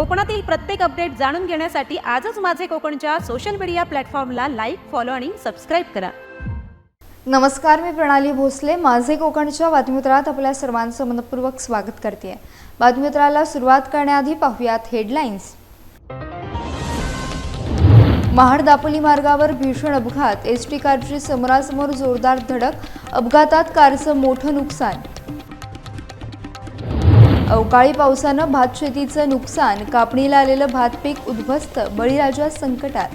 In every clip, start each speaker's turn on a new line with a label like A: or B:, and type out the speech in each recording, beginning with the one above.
A: कोकणातील प्रत्येक अपडेट जाणून घेण्यासाठी आजच माझे कोकणच्या सोशल मीडिया प्लॅटफॉर्मला लाईक फॉलो आणि सबस्क्राईब करा.
B: नमस्कार मी प्रणाली भोसले. माझे कोकणच्या बातमीपत्रात आपल्या सर्वांचं मनपूर्वक स्वागत करते बातमीपत्राला सुरुवात करण्याआधी पाहूयात हेडलाईन्स महाड दापोली मार्गावर भीषण अपघात. एस टी कारची समोरासमोर जोरदार धडक. अपघातात कारचं मोठं नुकसान. अवकाळी पावसानं भात शेतीचं नुकसान कापणीला आलेलं भात पीक उद्ध्वस्त बळीराजा संकटात.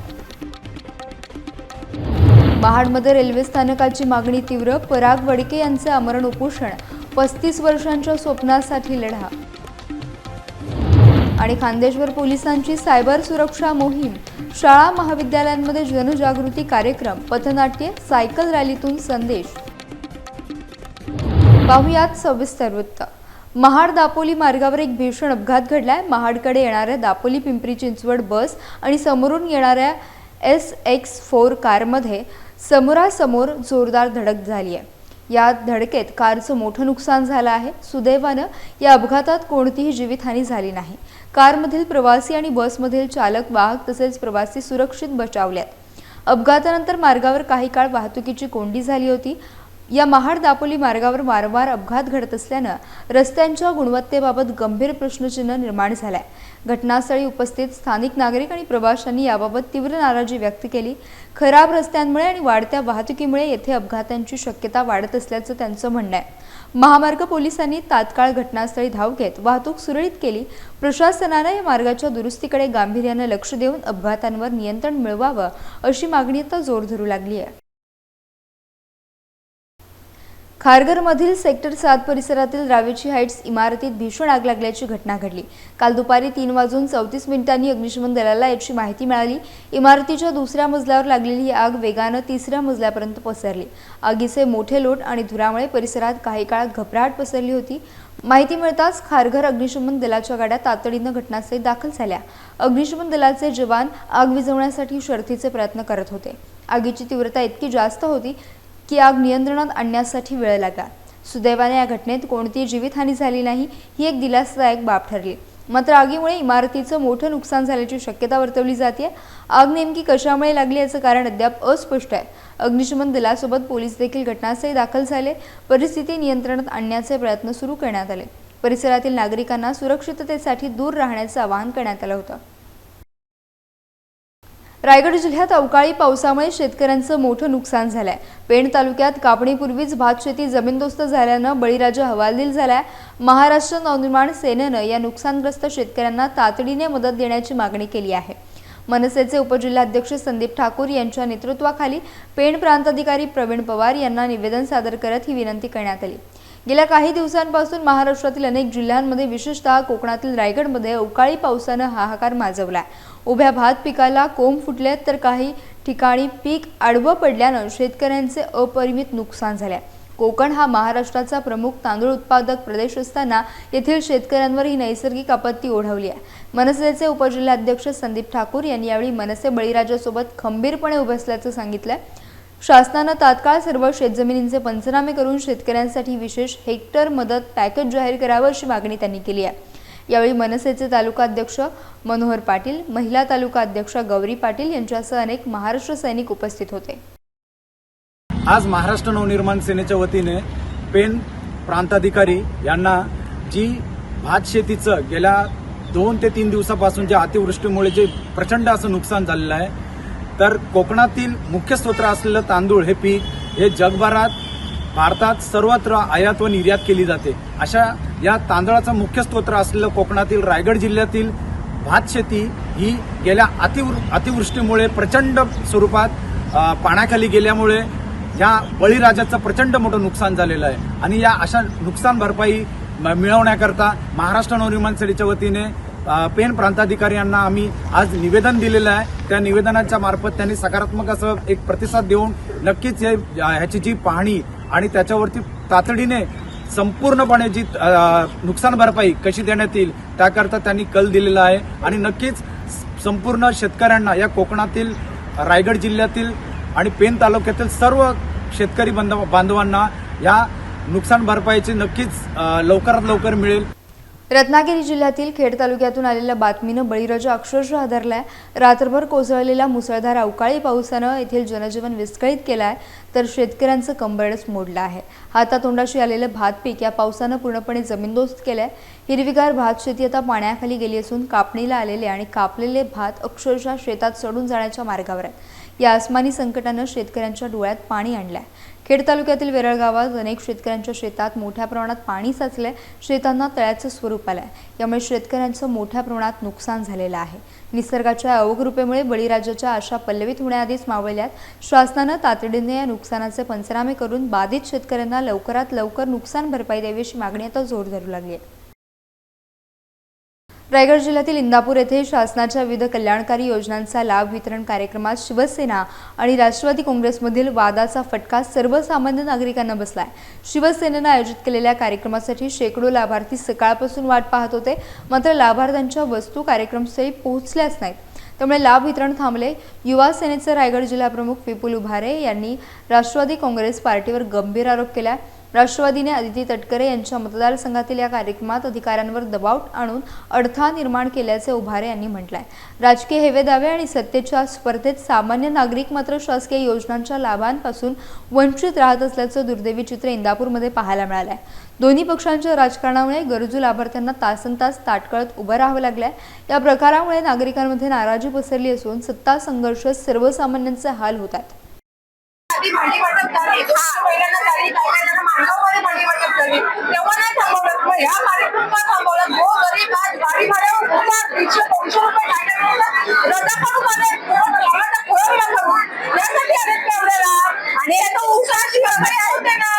B: महाडमध्ये रेल्वे स्थानकाची मागणी तीव्र पराग वडके यांचे आमरण उपोषण पस्तीस वर्षांच्या स्वप्नासाठी लढा. आणि खांदेश्वर पोलिसांची सायबर सुरक्षा मोहीम शाळा महाविद्यालयांमध्ये जनजागृती कार्यक्रम पथनाट्य सायकल रॅलीतून संदेश. पाहुयात सविस्तर वृत्त. महाड दापोली मार्गावर एक भीषण अपघात घडलाय. महाडकडे येणाऱ्या दापोली पिंपरी चिंचवड बस आणि समोरून येणाऱ्या एस एक्स फोर कारमध्ये समोरासमोर जोरदार धडक झाली आहे. या धडकेत कारचं मोठं नुकसान झालं आहे. सुदैवानं या अपघातात कोणतीही जीवितहानी झाली नाही. कारमधील प्रवासी आणि बसमधील चालक वाहक तसेच प्रवासी सुरक्षित बचावल्यात. अपघातानंतर मार्गावर काही काळ वाहतुकीची कोंडी झाली होती. या महाड दापोली मार्गावर वारंवार अपघात घडत असल्यानं रस्त्यांच्या गुणवत्तेबाबत गंभीर प्रश्नचिन्ह निर्माण झालाय. घटनास्थळी उपस्थित स्थानिक नागरिक आणि प्रवाशांनी याबाबत तीव्र नाराजी व्यक्त केली. खराब रस्त्यांमुळे आणि वाढत्या वाहतुकीमुळे येथे अपघातांची शक्यता वाढत असल्याचं त्यांचं म्हणणं आहे. महामार्ग पोलिसांनी तात्काळ घटनास्थळी धाव घेत वाहतूक सुरळीत केली. प्रशासनानं या मार्गाच्या दुरुस्तीकडे गांभीर्यानं लक्ष देऊन अपघातांवर नियंत्रण मिळवावं अशी मागणी आता जोर धरू लागली आहे खारघरमधील सेक्टर सात परिसरातील रावेची हाईट्स इमारतीत भीषण आग लागल्याची घटना घडली. काल दुपारी तीन वाजून चौतीस मिनिटांनी अग्निशमन दलाला याची माहिती मिळाली. इमारतीच्या दुसऱ्या मजल्यावर लागलेली ही आग वेगानं तिसऱ्या मजल्यापर्यंत पसरली. आगीचे मोठे लोट आणि धुरामुळे परिसरात काही काळ घबराट पसरली होती. माहिती मिळताच खारघर अग्निशमन दलाच्या गाड्या तातडीनं घटनास्थळी दाखल झाल्या. अग्निशमन दलाचे जवान आग विझवण्यासाठी शर्थीचे प्रयत्न करत होते. आगीची तीव्रता इतकी जास्त होती की आग नियंत्रणात आणण्यासाठी वेळ लागला सुदैवाने या घटनेत कोणतीही जीवितहानी झाली नाही ही एक दिलासादायक बाब ठरली. मात्र आगीमुळे इमारतीचं मोठं नुकसान झाल्याची शक्यता वर्तवली जाते आग नेमकी कशामुळे लागली याचं कारण अद्याप अस्पष्ट आहे. अग्निशमन दलासोबत पोलीस देखील घटनास्थळी दाखल झाले. परिस्थिती नियंत्रणात आणण्याचे प्रयत्न सुरू करण्यात आले. परिसरातील नागरिकांना सुरक्षिततेसाठी दूर राहण्याचं आवाहन करण्यात आलं होतं. रायगड जिल्ह्यात अवकाळी पावसामुळे शेतकऱ्यांचं मोठं नुकसान झालंय. पेण तालुक्यात कापणीपूर्वीच भात शेती जमीनदोस्त झाल्यानं बळीराजा हवालदिल झालाय. महाराष्ट्र नवनिर्माण सेनेनं या नुकसानग्रस्त शेतकऱ्यांना तातडीने मदत देण्याची मागणी केली आहे. मनसेचे उपजिल्हाध्यक्ष संदीप ठाकूर यांच्या नेतृत्वाखाली पेण प्रांताधिकारी प्रवीण पवार यांना निवेदन सादर करत ही विनंती करण्यात आली. गेल्या काही दिवसांपासून महाराष्ट्रातील अनेक जिल्ह्यांमध्ये विशेषतः कोकणातील रायगडमध्ये अवकाळी पावसानं हाहाकार माजवलाय. उभ्या भात पिकाला कोंब फुटल्यात तर काही ठिकाणी पीक आडवं पडल्यानं शेतकऱ्यांचे अपरिमित नुकसान झाले. कोकण हा महाराष्ट्राचा प्रमुख तांदूळ उत्पादक प्रदेश असताना येथील शेतकऱ्यांवर ही नैसर्गिक आपत्ती ओढवली आहे. मनसेचे उपजिल्हाध्यक्ष संदीप ठाकूर यांनी यावेळी मनसे बळीराजासोबत खंबीरपणे उभे असल्याचं सांगितलं शासनानं तात्काळ सर्व शेतजमिनींचे पंचनामे करून शेतकऱ्यांसाठी विशेष हेक्टर मदत पॅकेज जाहीर करावं अशी मागणी त्यांनी केली आहे. यावेळी मनसेचे तालुका अध्यक्ष मनोहर पाटील महिला तालुका अध्यक्ष गौरी पाटील यांच्यासह अनेक महाराष्ट्र सैनिक उपस्थित होते.
C: आज महाराष्ट्र नवनिर्माण सेनेच्या वतीने पेन प्रांताधिकारी यांना जी भात शेतीचं गेल्या दोन ते तीन दिवसापासून जे अतिवृष्टीमुळे जे प्रचंड असं नुकसान झालेलं आहे तर कोकणातील मुख्य स्रोत असलेलं तांदूळ हे पीक हे जगभरात भारतात सर्वत्र आयात व निर्यात केली जाते. अशा या तांदळाचा मुख्य स्रोत असलेलं कोकणातील रायगड जिल्ह्यातील भात शेती ही गेल्या अतिवृ अतिवृष्टीमुळे प्रचंड स्वरूपात पाण्याखाली गेल्यामुळे या बळीराजाचं प्रचंड मोठं नुकसान झालेलं आहे. आणि या अशा नुकसान भरपाई म- मिळवण्याकरता महाराष्ट्र नवनिर्माण सेनेच्या वतीने पेन प्रांताधिकारी यांना आम्ही आज निवेदन दिलेलं आहे. त्या निवेदनाच्या मार्फत त्यांनी सकारात्मक असं एक प्रतिसाद देऊन नक्कीच हे ह्याची जी पाहणी आणि त्याच्यावरती तातडीने संपूर्णपणे जी नुकसान भरपाई कशी देण्यात येईल त्याकरता त्यांनी कल दिलेला आहे. आणि नक्कीच संपूर्ण शेतकऱ्यांना या कोकणातील रायगड जिल्ह्यातील आणि पेन तालुक्यातील सर्व शेतकरी बांधव बांधवांना या नुकसान भरपाईची नक्कीच लवकरात लवकर मिळेल.
B: रत्नागिरी जिल्ह्यातील खेड तालुक्यातून आलेल्या बातमीनं बळीराजा अक्षरशः आहे रात्रभर कोसळलेला मुसळधार अवकाळी पावसानं येथील जनजीवन विस्कळीत केलं आहे तर शेतकऱ्यांचं कंबरडच मोडलं आहे. हातातोंडाशी आलेलं भात पीक या पावसानं पूर्णपणे जमीनदोस्त केलंय. हिरवीगार भात शेती आता पाण्याखाली गेली असून कापणीला आलेले आणि कापलेले भात अक्षरशः शेतात सडून जाण्याच्या मार्गावर आहेत. या आसमानी संकटानं शेतकऱ्यांच्या डोळ्यात पाणी आणलंय. खेड तालुक्यातील वेरळ गावात अनेक शेतकऱ्यांच्या शेतात मोठ्या प्रमाणात पाणी साचलंय. शेतांना तळ्याचं स्वरूप आलंय. यामुळे शेतकऱ्यांचं मोठ्या प्रमाणात नुकसान झालेलं आहे. निसर्गाच्या अवकृपेमुळे बळीराजाच्या आशा पल्लवित होण्याआधीच मावळल्यात. शासनानं तातडीने या नुकसानाचे पंचनामे करून बाधित शेतकऱ्यांना लवकरात लवकर नुकसान भरपाई द्यावी अशी मागणी आता जोर धरू लागली आहे. रायगड जिल्ह्यातील इंदापूर येथे शासनाच्या विविध कल्याणकारी योजनांचा लाभ वितरण कार्यक्रमात शिवसेना आणि राष्ट्रवादी काँग्रेसमधील वादाचा फटका सर्वसामान्य नागरिकांना बसलाय. शिवसेनेनं आयोजित केलेल्या कार्यक्रमासाठी शेकडो लाभार्थी सकाळपासून वाट पाहत होते. मात्र लाभार्थ्यांच्या वस्तू कार्यक्रमस्थळी पोहोचल्याच नाहीत. त्यामुळे लाभ वितरण थांबले. युवा सेनेचे रायगड जिल्हाप्रमुख विपुल उभारे यांनी राष्ट्रवादी काँग्रेस पार्टीवर गंभीर आरोप केला राष्ट्रवादीने आदिती तटकरे यांच्या मतदारसंघातील या कार्यक्रमात अधिकाऱ्यांवर दबाव आणून अडथळा निर्माण केल्याचे उभारे यांनी म्हटलंय. राजकीय हेवे दावे आणि सत्तेच्या स्पर्धेत सामान्य नागरिक मात्र शासकीय योजनांच्या लाभांपासून वंचित राहत असल्याचं दुर्दैवी चित्र इंदापूरमध्ये पाहायला मिळालंय. दोन्ही पक्षांच्या राजकारणामुळे गरजू लाभार्थ्यांना तासन तास ताटकळत उभं राहावं लागलंय. या प्रकारामुळे नागरिकांमध्ये नाराजी पसरली असून सत्ता संघर्ष सर्वसामान्यांचे हाल होत आहेत.
D: भांडी वाटप झाली दोनशे महिन्यांना झाली काही महिन्यांना मांडवमध्ये भांडी वाटप झाली तेव्हा नाही थांबवलं. मग ह्या कार्यक्रम का थांबवलं. जो गरीब आज गाडी भाड्यावर उतार दीडशे दोनशे रुपये टाकायला रजा करून आले टोमॅटो करून? यासाठी आलेत का आणि आता उत्साहाची वगैरे होते ना?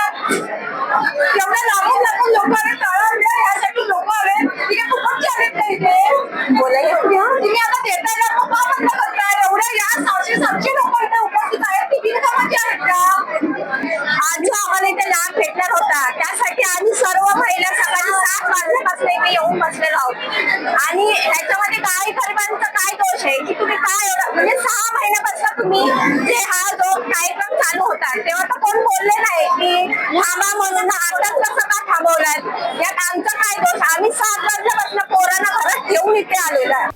D: तेवढ्या लांबून लांबून लोक आले तळवल्या यासाठी लोक आले ठीक आहे तुम्ही आता देताय ना? का बंद करताय. एवढ्या या सातशे सातशे लोक इथे उपस्थित आहेत. ती बिनकामाची आहेत का आज जो आम्हाला इथे लाभ भेटणार होता त्यासाठी आम्ही सर्व महिला सकाळी सात वाजल्यापासून इथे येऊन बसलेलो आहोत आणि ह्याच्यामध्ये काय गरिबांचा काय दोष आहे की तुम्ही काय एवढं म्हणजे सहा महिन्यापासून तुम्ही जे हा जो कार्यक्रम चालू होता तेव्हा तर कोण बोलले नाही की थांबा म्हणून आताच कसं का थांबवलात यात आमचा काय दोष आम्ही सात वाजल्यापासून पोरांना घरात घेऊन इथे आलेलो आहे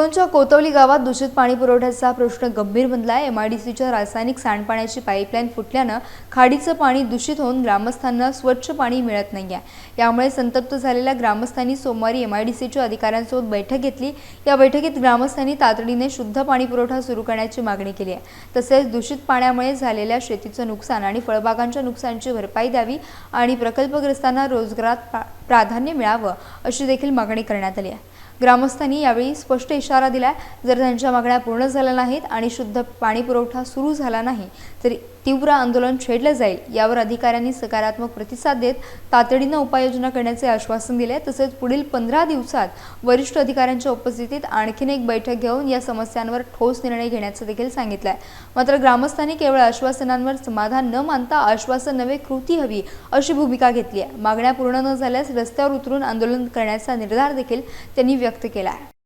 B: चिपळूणच्या कोतवली गावात दूषित पाणी पुरवठ्याचा प्रश्न गंभीर बनला आहे एमआयडीसीच्या रासायनिक सांडपाण्याची पाईपलाईन फुटल्यानं खाडीचं पाणी दूषित होऊन ग्रामस्थांना स्वच्छ पाणी मिळत नाही आहे यामुळे संतप्त झालेल्या ग्रामस्थांनी सोमवारी एमआयडीसीच्या अधिकाऱ्यांसोबत बैठक घेतली. या बैठकीत ग्रामस्थांनी तातडीने शुद्ध पाणी पुरवठा सुरू करण्याची मागणी केली आहे. तसेच दूषित पाण्यामुळे झालेल्या शेतीचं नुकसान आणि फळबागांच्या नुकसानीची भरपाई द्यावी आणि प्रकल्पग्रस्तांना रोजगारात प्राधान्य मिळावं अशी देखील मागणी करण्यात आली आहे. ग्रामस्थांनी यावेळी स्पष्ट इशारा दिला जर त्यांच्या मागण्या पूर्ण झाल्या नाहीत आणि शुद्ध पाणी पुरवठा सुरू झाला नाही तर तीव्र आंदोलन छेडलं जाईल. यावर अधिकाऱ्यांनी सकारात्मक प्रतिसाद देत तातडीनं उपाययोजना करण्याचे आश्वासन दिले. तसेच पुढील पंधरा दिवसात वरिष्ठ अधिकाऱ्यांच्या उपस्थितीत आणखीन एक बैठक घेऊन या समस्यांवर ठोस निर्णय घेण्याचं देखील सांगितलं आहे मात्र ग्रामस्थांनी केवळ आश्वासनांवर समाधान न मानता आश्वासन नव्हे कृती हवी अशी भूमिका घेतली आहे मागण्या पूर्ण न झाल्यास रस्त्यावर उतरून आंदोलन करण्याचा निर्धार देखील त्यांनी व्यक्त केला आहे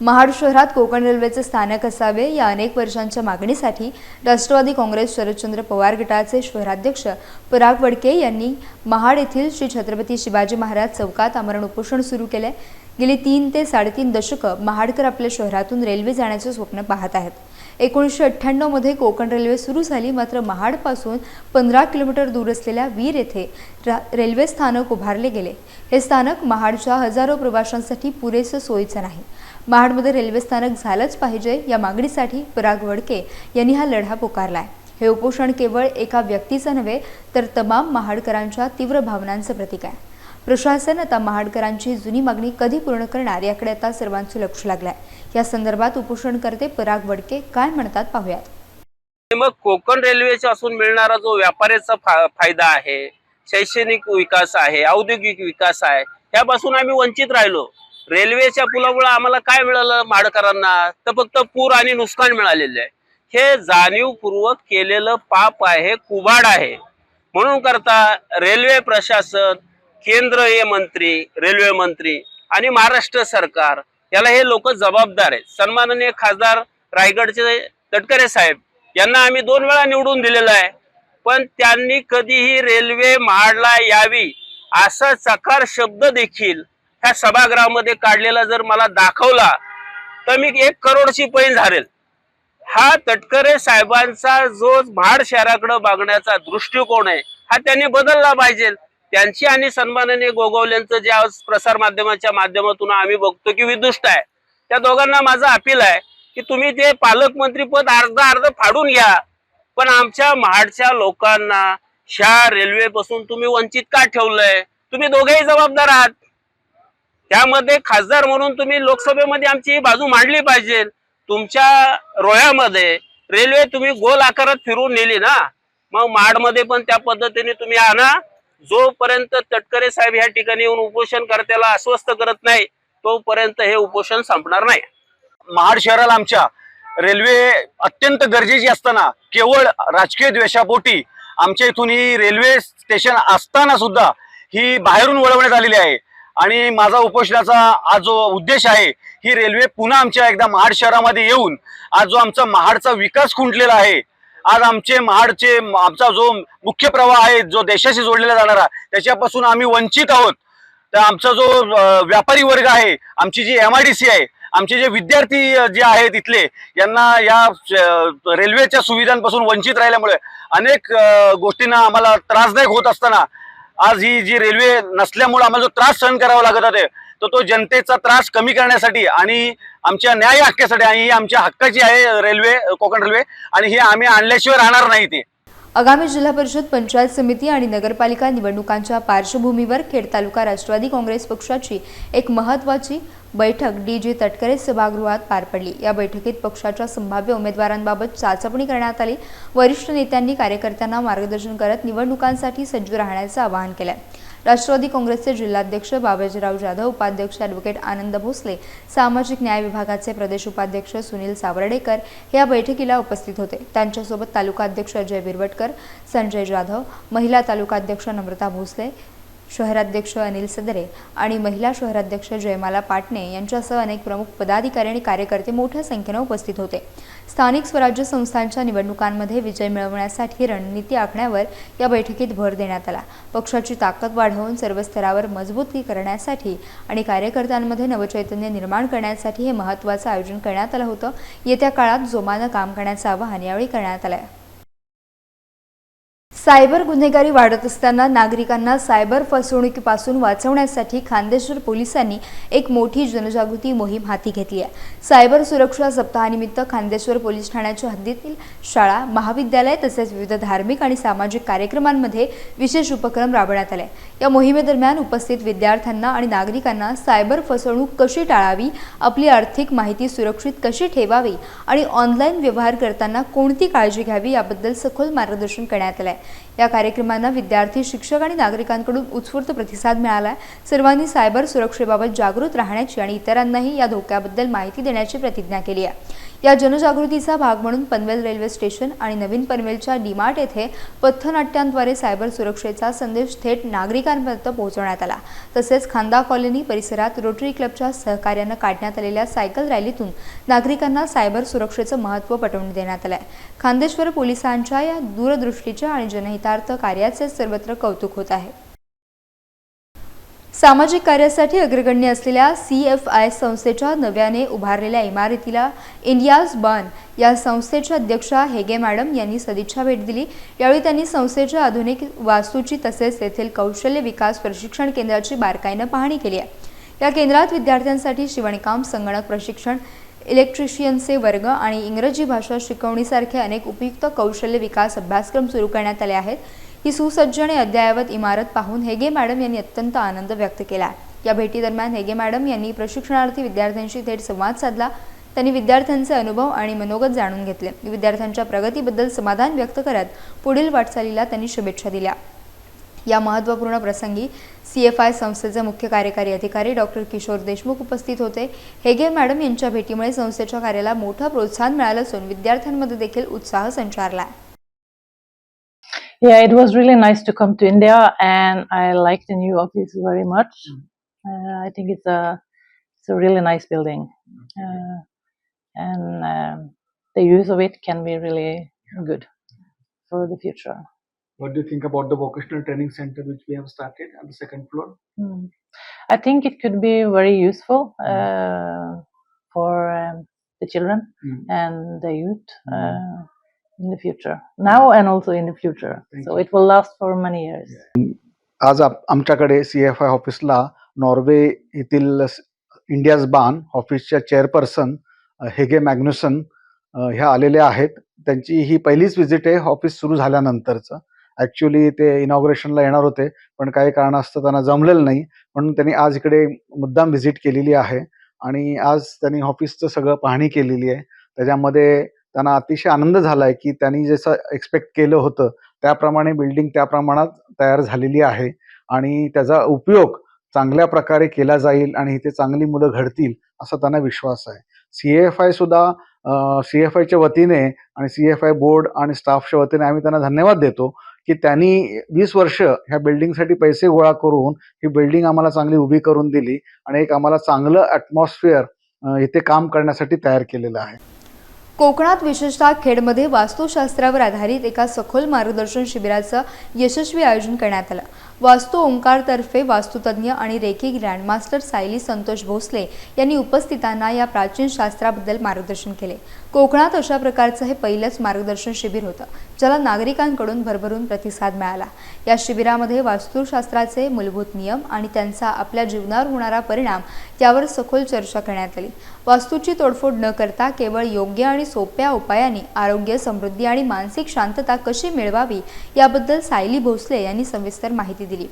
B: महाड शहरात कोकण रेल्वेचे स्थानक असावे या अनेक वर्षांच्या मागणीसाठी राष्ट्रवादी काँग्रेस शरदचंद्र पवार गटाचे शहराध्यक्ष पराग वडके यांनी महाड येथील श्री छत्रपती शिवाजी महाराज चौकात आमरण उपोषण सुरू केले. गेली तीन ते साडेतीन दशकं महाडकर आपल्या शहरातून रेल्वे जाण्याचे स्वप्न पाहत आहेत. एकोणीसशे अठ्ठ्याण्णवमध्ये कोकण रेल्वे सुरू झाली मात्र महाडपासून पंधरा किलोमीटर दूर असलेल्या वीर येथे रा रेल्वे स्थानक उभारले गेले. हे स्थानक महाडच्या हजारो प्रवाशांसाठी पुरेसं सोयीचं नाही. महाडमध्ये रेल्वे स्थानक झालंच पाहिजे या मागणीसाठी पराग वडके यांनी हा लढा पुकारला आहे हे उपोषण केवळ एका व्यक्तीचं नव्हे तर तमाम महाडकरांच्या तीव्र भावनांचं प्रतीक आहे. प्रशासन आता महाडकरांची जुनी मागणी कधी पूर्ण करणार याकडे आता सर्वांचं लक्ष लागलंय. या संदर्भात उपोषणकर्ते पराग वडके काय म्हणतात पाहूयात.
E: मग कोकण रेल्वेच्या असून मिळणारा जो व्यापाऱ्याचा फायदा आहे शैक्षणिक विकास आहे औद्योगिक विकास आहे त्यापासून आम्ही वंचित राहिलो. रेल्वेच्या पुलामुळे आम्हाला काय मिळालं माडकरांना तर फक्त पूर आणि नुकसान मिळालेलं आहे. हे जाणीवपूर्वक केलेलं पाप आहे कुबाड आहे. म्हणून करता रेल्वे प्रशासन केंद्रीय मंत्री रेल्वे मंत्री आणि महाराष्ट्र सरकार याला हे लोक जबाबदार आहेत. सन्माननीय खासदार रायगडचे तटकरे साहेब यांना आम्ही दोन वेळा निवडून दिलेलं आहे. पण त्यांनी कधीही रेल्वे महाडला यावी असा चकार शब्द देखील ह्या सभागृहामध्ये काढलेला जर मला दाखवला तर मी एक करोडची पैन झालेल हा तटकरे साहेबांचा जो महाड शहराकडे बघण्याचा दृष्टिकोन आहे हा त्यांनी बदलला पाहिजे. त्यांची आणि सन्माननीय गोगावलेंचं जे आज प्रसार माध्यमाच्या माध्यमातून आम्ही बघतो की विदुष्ट आहे. त्या दोघांना माझं अपील आहे की तुम्ही ते पालकमंत्री पद अर्ध अर्ध फाडून घ्या. पण आमच्या महाडच्या लोकांना ह्या रेल्वे पासून तुम्ही वंचित का ठेवलंय? तुम्ही दोघेही जबाबदार आहात. त्यामध्ये खासदार म्हणून तुम्ही लोकसभेमध्ये आमची बाजू मांडली पाहिजे. तुमच्या रोयामध्ये रेल्वे तुम्ही गोल आकारात फिरून नेली ना. मग माडमध्ये पण त्या पद्धतीने तुम्ही आणा. जोपर्यंत तटकरे साहेब ह्या ठिकाणी येऊन उपोषण करत्याला अस्वस्थ करत नाही तोपर्यंत हे उपोषण संपणार नाही.
F: महाड शहराला आमच्या रेल्वे अत्यंत गरजेची असताना केवळ राजकीय द्वेषापोटी आमच्या इथून ही रेल्वे स्टेशन असताना सुद्धा ही बाहेरून वळवण्यात आलेली आहे. आणि माझा उपोषणाचा आज जो उद्देश आहे ही रेल्वे पुन्हा आमच्या एकदा महाड शहरामध्ये येऊन आज जो आमचा महाडचा विकास खुंटलेला आहे आज आमचे महाडचे आमचा जो मुख्य प्रवाह आहे जो देशाशी जोडलेला जाणारा त्याच्यापासून आम्ही वंचित आहोत. तर आमचा जो व्यापारी वर्ग आहे आमची जी एम आय डी सी आहे आमचे जे विद्यार्थी जे आहेत इथले यांना या रेल्वेच्या सुविधांपासून वंचित राहिल्यामुळे अनेक गोष्टींना आम्हाला त्रासदायक होत असताना आज ही जी रेल्वे नसल्यामुळे आम्हाला जो त्रास सहन करावा लागत होते तर तो जनतेचा त्रास कमी करण्यासाठी आणि आमच्या न्याय हक्कासाठी आणि ही आमच्या हक्काची आहे रेल्वे कोकण रेल्वे आणि हे आम्ही आणल्याशिवाय राहणार नाही ते.
B: आगामी जिल्हा परिषद पंचायत समिती आणि नगरपालिका निवडणुकांच्या पार्श्वभूमीवर खेड तालुका राष्ट्रवादी काँग्रेस पक्षाची एक महत्त्वाची बैठक डी जी तटकरे सभागृहात पार पडली. या बैठकीत पक्षाच्या संभाव्य उमेदवारांबाबत चाचपणी करण्यात आली. वरिष्ठ नेत्यांनी कार्यकर्त्यांना मार्गदर्शन करत निवडणुकांसाठी सज्ज राहण्याचं आवाहन केलं राष्ट्रवादी काँग्रेसचे जिल्हाध्यक्ष बाबाजीराव जाधव उपाध्यक्ष ॲडव्होकेट आनंद भोसले सामाजिक न्याय विभागाचे प्रदेश उपाध्यक्ष सुनील सावर्डेकर या बैठकीला उपस्थित होते. त्यांच्यासोबत तालुकाध्यक्ष अजय बिरवटकर संजय जाधव महिला तालुकाध्यक्ष नम्रता भोसले शहराध्यक्ष अनिल सदरे आणि महिला शहराध्यक्ष जयमाला पाटणे यांच्यासह अनेक प्रमुख पदाधिकारी आणि कार्यकर्ते मोठ्या संख्येनं उपस्थित होते. स्थानिक स्वराज्य संस्थांच्या निवडणुकांमध्ये विजय मिळवण्यासाठी रणनीती आखण्यावर या बैठकीत भर देण्यात आला. पक्षाची ताकद वाढवून सर्व स्तरावर मजबूती करण्यासाठी आणि कार्यकर्त्यांमध्ये नवचैतन्य निर्माण करण्यासाठी हे महत्त्वाचं आयोजन करण्यात आलं होतं. येत्या काळात जोमानं काम करण्याचं आवाहन यावेळी करण्यात आलं आहे सायबर गुन्हेगारी वाढत असताना नागरिकांना सायबर फसवणुकीपासून वाचवण्यासाठी खांदेश्वर पोलिसांनी एक मोठी जनजागृती मोहीम हाती घेतली आहे. सायबर सुरक्षा सप्ताहानिमित्त खांदेश्वर पोलीस ठाण्याच्या हद्दीतील शाळा महाविद्यालय तसेच विविध धार्मिक आणि सामाजिक कार्यक्रमांमध्ये विशेष उपक्रम राबवण्यात आले. या मोहिमेदरम्यान उपस्थित विद्यार्थ्यांना आणि नागरिकांना सायबर फसवणूक कशी टाळावी आपली आर्थिक माहिती सुरक्षित कशी ठेवावी आणि ऑनलाईन व्यवहार करताना कोणती काळजी घ्यावी याबद्दल सखोल मार्गदर्शन करण्यात आलं आहे या कार्यक्रमांना विद्यार्थी शिक्षक आणि नागरिकांकडून उत्स्फूर्त प्रतिसाद मिळाला आहे सर्वांनी सायबर सुरक्षेबाबत जागृत राहण्याची आणि इतरांनाही या धोक्याबद्दल माहिती देण्याची प्रतिज्ञा केली आहे. या जनजागृतीचा भाग म्हणून पनवेल रेल्वे स्टेशन आणि नवीन पनवेलच्या डीमार्ट येथे पथनाट्यांद्वारे सायबर सुरक्षेचा संदेश थेट नागरिकांपर्यंत पोहोचवण्यात आला. तसेच खांदा कॉलनी परिसरात रोटरी क्लबच्या सहकार्यानं काढण्यात आलेल्या सायकल रॅलीतून नागरिकांना सायबर सुरक्षेचं महत्त्व पटवून देण्यात आलं आहे खांदेश्वर पोलिसांच्या या दूरदृष्टीच्या आणि जनहितार्थ कार्याचे सर्वत्र कौतुक होत आहे. सामाजिक कार्यासाठी अग्रगण्य असलेल्या सी एफ आय संस्थेच्या नव्याने उभारलेल्या इमारतीला इंडियाज बर्न या संस्थेच्या अध्यक्षा हेगे मॅडम यांनी सदिच्छा भेट दिली. यावेळी त्यांनी संस्थेच्या आधुनिक वास्तूची तसेच तेथील कौशल्य विकास प्रशिक्षण केंद्राची बारकाईनं पाहणी केली आहे. या केंद्रात विद्यार्थ्यांसाठी शिवणकाम संगणक प्रशिक्षण इलेक्ट्रिशियनचे वर्ग आणि इंग्रजी भाषा शिकवणीसारखे अनेक उपयुक्त कौशल्य विकास अभ्यासक्रम सुरू करण्यात आले आहेत. ही सुसज्ज आणि अद्ययावत इमारत पाहून हेगे मॅडम यांनी अत्यंत आनंद व्यक्त केला. या भेटीदरम्यान हेगे मॅडम यांनी प्रशिक्षणार्थी विद्यार्थ्यांशी थेट संवाद साधला. त्यांनी विद्यार्थ्यांचे अनुभव आणि मनोगत जाणून घेतले. विद्यार्थ्यांच्या प्रगतीबद्दल समाधान व्यक्त करत पुढील वाटचालीला त्यांनी शुभेच्छा दिल्या. या महत्त्वपूर्ण प्रसंगी सी एफ आय संस्थेचे मुख्य कार्यकारी अधिकारी डॉक्टर किशोर देशमुख उपस्थित होते. हेगे मॅडम यांच्या भेटीमुळे संस्थेच्या कार्याला मोठं प्रोत्साहन मिळालं असून विद्यार्थ्यांमध्ये देखील उत्साह संचारला. आहे
G: Yeah, it was really nice to come to India, and I like the new office very much. Uh, I think it's a it's a really nice building, uh, and um, the use of it can be really good for the future.
H: What do you think about the vocational training center which we have started on the second floor?
G: Hmm. I think it could be very useful uh, for um, the children
H: Mm.
G: and the youth
H: Mm.
G: uh, in the future, now and also in the future.
H: Thank
G: so
H: you.
G: it will last for many years.
H: आज आप आमच्याकडे C F I ऑफिसला Norway येथील India's बान ऑफिसच्या chairperson हेगे मॅग्नुसन अ, ह्या आलेल्या आहेत. त्यांची ही पहिलीच व्हिजिट आहे ऑफिस सुरू झाल्यानंतरचं. ॲक्च्युली ते इनॉग्रेशनला येणार होते पण काही कारणास्तव त्यांना जमलेलं नाही. म्हणून त्यांनी आज इकडे मुद्दाम व्हिजिट केलेली आहे. आणि आज त्यांनी ऑफिसचं सगळं पाहणी केलेली आहे. त्याच्यामध्ये त्यांना अतिशय आनंद झाला आहे की त्यांनी जसं एक्सपेक्ट केलं होतं त्याप्रमाणे बिल्डिंग त्या प्रमाणात तयार झालेली आहे. आणि त्याचा उपयोग चांगल्या प्रकारे केला जाईल आणि इथे चांगली मुलं घडतील असा त्यांना विश्वास आहे. सी एफ आय सुद्धा सी एफ आयच्या वतीने आणि सी एफ आय बोर्ड आणि स्टाफच्या वतीने आम्ही त्यांना धन्यवाद देतो की त्यांनी वीस वर्ष ह्या बिल्डिंगसाठी पैसे गोळा करून ही बिल्डिंग आम्हाला चांगली उभी करून दिली आणि एक आम्हाला चांगलं ॲटमॉस्फिअर इथे काम करण्यासाठी तयार केलेलं आहे.
B: कोकणात विशेषतः खेडमध्ये वास्तुशास्त्रावर आधारित एका सखोल मार्गदर्शन शिबिराचं यशस्वी आयोजन करण्यात आलं. वास्तू ओंकारतर्फे वास्तुतज्ञ आणि रेखी ग्रँडमास्टर सायली संतोष भोसले यांनी उपस्थितांना या प्राचीन शास्त्राबद्दल मार्गदर्शन केले. कोकणात अशा प्रकारचं हे पहिलंच मार्गदर्शन शिबिर होतं ज्याला नागरिकांकडून भरभरून प्रतिसाद मिळाला. या शिबिरामध्ये वास्तुशास्त्राचे मूलभूत नियम आणि त्यांचा आपल्या जीवनावर होणारा परिणाम यावर सखोल चर्चा करण्यात आली. वास्तूची तोडफोड न करता केवळ योग्य आणि सोप्या उपायांनी आरोग्य समृद्धी आणि मानसिक शांतता कशी मिळवावी याबद्दल सायली भोसले यांनी सविस्तर माहिती माहिती दिली.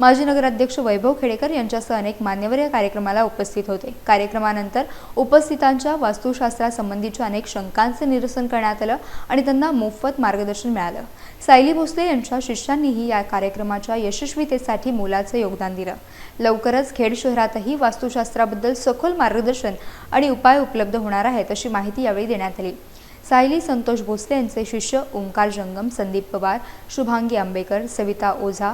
B: माजी नगराध्यक्ष वैभव खेडेकर यांच्यासह अनेक मान्यवर या कार्यक्रमाला उपस्थित होते. कार्यक्रमानंतर उपस्थितांच्या वास्तुशास्त्रासंबंधीच्या अनेक शंकांचे निरसन करण्यात आलं आणि त्यांना मोफत मार्गदर्शन मिळालं. सायली भोसले यांच्या शिष्यांनीही या कार्यक्रमाच्या यशस्वीतेसाठी मोलाचं योगदान दिलं. लवकरच खेड शहरातही वास्तुशास्त्राबद्दल सखोल मार्गदर्शन आणि उपाय उपलब्ध होणार आहेत अशी माहिती यावेळी देण्यात आली. सायली संतोष भोसले यांचे शिष्य ओंकार जंगम संदीप पवार शुभांगी आंबेकर सविता ओझा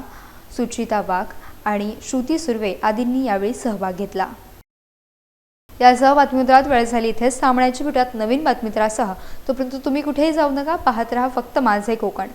B: सुचिता वाघ आणि श्रुती सुर्वे आदींनी यावेळी सहभाग घेतला. यासह बातमीपत्रात वेळ झाली इथेच सामन्याची भेटत नवीन बातमीपत्रासह. तोपर्यंत तुम्ही कुठेही जाऊ नका पाहत राहा फक्त माझे कोकण.